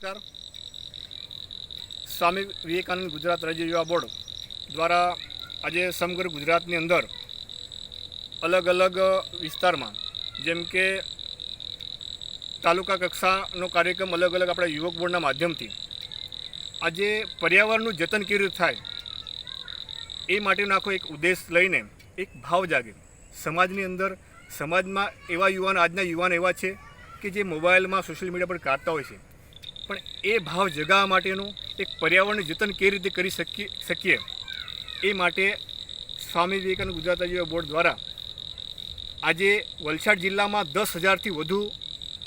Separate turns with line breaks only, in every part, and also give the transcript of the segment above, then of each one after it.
નમસ્કાર. સ્વામી વિવેકાનંદ ગુજરાત રાજ્ય યુવા બોર્ડ દ્વારા આજે સમગ્ર ગુજરાતની અંદર અલગ અલગ વિસ્તારમાં જેમ કે તાલુકા કક્ષાનો કાર્યક્રમ અલગ અલગ આપણા યુવક બોર્ડના માધ્યમથી આજે પર્યાવરણનું જતન કેવી રીતે થાય એ માટેનો આખો એક ઉદ્દેશ લઈને એક ભાવ જાગે. સમાજની અંદર સમાજમાં એવા યુવાન, આજના યુવાન એવા છે કે જે મોબાઈલમાં સોશિયલ મીડિયા પર કાઢતા હોય છે. પણ એ ભાવ જગાવવા માટેનું એક પર્યાવરણ જતન કેવી રીતે કરી શકીએ શકીએ? એ માટે સ્વામી વિવેકાનંદ ગુજરાત રાજ્ય બોર્ડ દ્વારા આજે વલસાડ જિલ્લામાં દસ હજારથી વધુ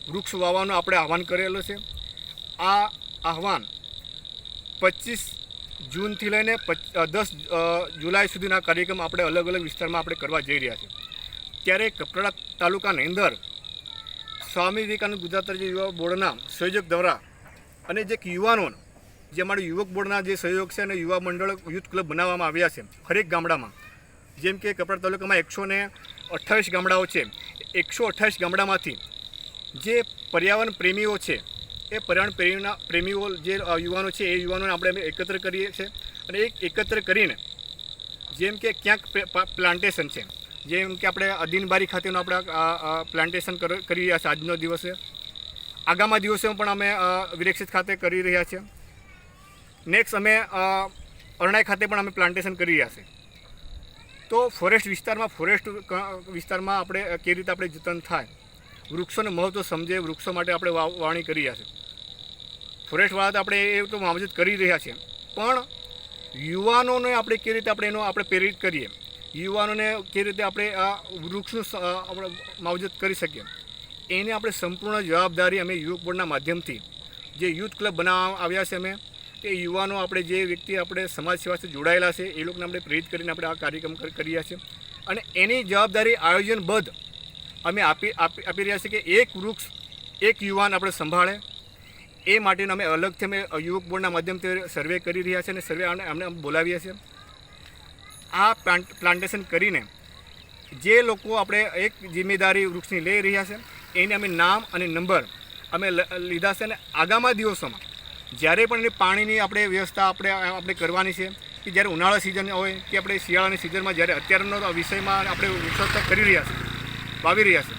વૃક્ષ વાવવાનું આપણે આહવાન કરેલું છે. આ આહવાન પચીસ જૂનથી લઈને દસ જુલાઈ સુધીના કાર્યક્રમ આપણે અલગ અલગ વિસ્તારમાં આપણે કરવા જઈ રહ્યા છીએ. ત્યારે કપરાડા તાલુકાની અંદર સ્વામી વિવેકાનંદ ગુજરાત રાજ્ય યુવા બોર્ડના સંયોજક દ્વારા અને જે યુવાનો જે અમારા યુવક બોર્ડના જે સહયોગ છે અને યુવા મંડળ યુથ ક્લબ બનાવવામાં આવ્યા છે, હરેક ગામડામાં. જેમ કે કપરાડા તાલુકામાં એકસો ને અઠ્ઠાવીસ ગામડાઓ છે. એકસો અઠ્ઠાવીસ ગામડામાંથી જે પર્યાવરણ પ્રેમીઓ છે, એ પર્યાવરણ પ્રેમીના, પ્રેમીઓ જે યુવાનો છે, એ યુવાનોને આપણે એકત્ર કરીએ છીએ. અને એક એકત્ર કરીને જેમ કે ક્યાંક પ્લાન્ટેશન છે. જેમ કે આપણે અદીનબારી ખાતેનું આપણે પ્લાન્ટેશન કરી રહ્યા છે. આજનો દિવસે આગામી દિવસોમાં પણ અમે વિરક્ષિત ખાતે કરી રહ્યા છીએ. નેક્સ્ટ અમે અરણાઈ ખાતે પણ અમે પ્લાન્ટેશન કરી રહ્યા છે તો ફોરેસ્ટ વિસ્તારમાં ફોરેસ્ટ વિસ્તારમાં આપણે કેવી રીતે આપણે જતન થાય? વૃક્ષોનું મહત્ત્વ સમજે, વૃક્ષો માટે આપણે વાવ- વાવણી કરી રહ્યા છે ફોરેસ્ટવાળા તો આપણે એ તો માવજત કરી રહ્યા છીએ. પણ યુવાનોને આપણે કેવી રીતે આપણે એનો આપણે પ્રેરિત કરીએ? યુવાનોને કેવી રીતે આપણે આ વૃક્ષનું આપણે માવજત કરી શકીએ? એની આપણે સંપૂર્ણ જવાબદારી અમે યુવક બોર્ડના માધ્યમથી જે યુથ ક્લબ બનાવવા આવ્યા છે અમે એ યુવાનો આપણે જે વ્યક્તિ આપણે સમાજ સેવા સાથે જોડાયેલા છે, એ લોકોને આપણે પ્રેરિત કરીને આપણે આ કાર્યક્રમ કરી રહ્યા છીએ અને એની જવાબદારી આયોજનબદ્ધ અમે આપી આપી રહ્યા છીએ કે એક વૃક્ષ એક યુવાન આપણે સંભાળે. એ માટેનો અમે અલગથી અમે યુવક બોર્ડના માધ્યમથી સર્વે કરી રહ્યા છીએ અને સર્વે અમને અમને બોલાવ્યા છે આ પ્લાન્ટ, પ્લાન્ટેશન કરીને જે લોકો આપણે એક જિમ્મેદારી વૃક્ષની લઈ રહ્યા છે એને અમે નામ અને નંબર અમે લીધા છે અને આગામી દિવસોમાં જ્યારે પણ એની પાણીની આપણે વ્યવસ્થા આપણે આપણે કરવાની છે, કે જ્યારે ઉનાળા સિઝન હોય, કે આપણે શિયાળાની સિઝનમાં જ્યારે અત્યારનો વિષયમાં આપણે વૃક્ષોત્સવ કરી રહ્યા છે, વાવી રહ્યા છે.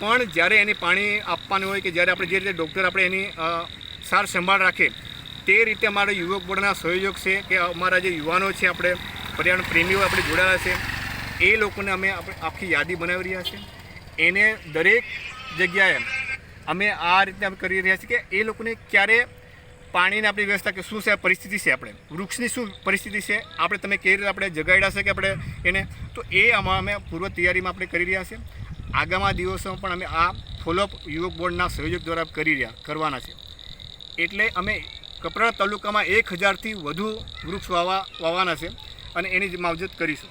પણ જ્યારે એની પાણી આપવાનું હોય કે જ્યારે આપણે જે રીતે ડૉક્ટર આપણે એની સાર સંભાળ રાખે, તે રીતે અમારા યુવક બોર્ડના સહયોગ છે કે અમારા જે યુવાનો છે આપણે, પર્યાવરણ પ્રેમીઓ આપણે જોડાયેલા છે, એ લોકોને અમે આખી યાદી બનાવી રહ્યા છીએ એને દરેક જગ્યાએ અમે આ રીતે અમે કરી રહ્યા છીએ કે એ લોકોને ક્યારે પાણીની આપણી વ્યવસ્થા કે શું છે પરિસ્થિતિ છે આપણે. વૃક્ષની શું પરિસ્થિતિ છે, આપણે તમે કેવી રીતે આપણે જગાડ્યા છે કે આપણે એને, તો એ આમાં અમે પૂર્વ તૈયારીમાં આપણે કરી રહ્યા છીએ. આગામી દિવસોમાં પણ અમે આ ફોલોઅપ યુવક બોર્ડના સહયોગ દ્વારા કરી રહ્યા, કરવાના છે. એટલે અમે કપરાડા તાલુકામાં એક હજારથી વધુ વૃક્ષ વાવા વાવવાના છે અને એની માવજત કરીશું.